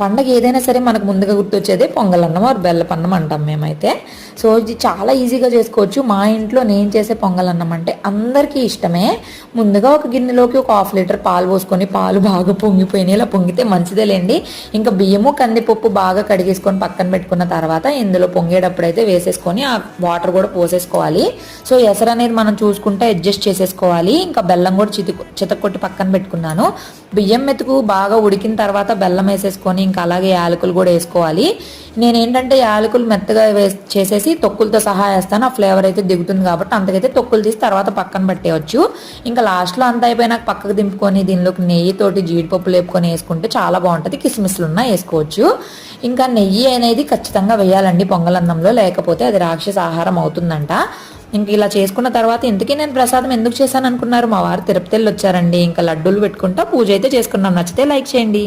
పండగ ఏదైనా సరే మనకు ముందుగా గుర్తొచ్చేదే పొంగలన్నం ఆర్ బెల్లపన్నం అంటాం మేమైతే. సో ఇది చాలా ఈజీగా చేసుకోవచ్చు. మా ఇంట్లో నేను చేసే పొంగలన్నం అంటే అందరికీ ఇష్టమే. ముందుగా ఒక గిన్నెలోకి ఒక హాఫ్ లీటర్ పాలు పోసుకొని పాలు బాగా పొంగిపోయినాయి. ఇలా పొంగితే మంచిదేలేండి. ఇంకా బియ్యము కందిపప్పు బాగా కడిగేసుకొని పక్కన పెట్టుకున్న తర్వాత ఇందులో పొంగేటప్పుడు అయితే వేసేసుకొని ఆ వాటర్ కూడా పోసేసుకోవాలి. సో ఎసరు అనేది మనం చూసుకుంటే అడ్జస్ట్ చేసేసుకోవాలి. ఇంకా బెల్లం కూడా చితి చితకొట్టి పక్కన పెట్టుకున్నాను. బియ్యం మెతుకు బాగా ఉడికిన తర్వాత బెల్లం వేసేసుకొని ఇంకా అలాగే యాలకులు కూడా వేసుకోవాలి. నేనేంటంటే యాలకులు మెత్తగా వేసి చేసేసి తొక్కులతో సహా వేస్తాను. ఆ ఫ్లేవర్ అయితే దిగుతుంది కాబట్టి అంతకైతే తొక్కులు తీసి తర్వాత పక్కన పెట్టేయచ్చు. ఇంకా లాస్ట్లో అంత అయిపోయినాక పక్కకు దింపుకొని దీనిలోకి నెయ్యితోటి జీడిపప్పు లేపుకొని వేసుకుంటే చాలా బాగుంటుంది. కిస్మిస్లు ఉన్నా వేసుకోవచ్చు. ఇంకా నెయ్యి అనేది ఖచ్చితంగా వేయాలండి పొంగలన్నంలో. లేకపోతే అది రాక్షస ఆహారం అవుతుందంట. ఇంక ఇలా చేసుకున్న తర్వాత ఇంతకీ నేను ప్రసాదం ఎందుకు చేశాను అనుకున్నారు మా వారు తిరుపతి వెళ్ళి వచ్చారండి ఇంకా లడ్డూలు పెట్టుకుంటా పూజ అయితే చేసుకున్నాం. నచ్చితే లైక్ చేయండి.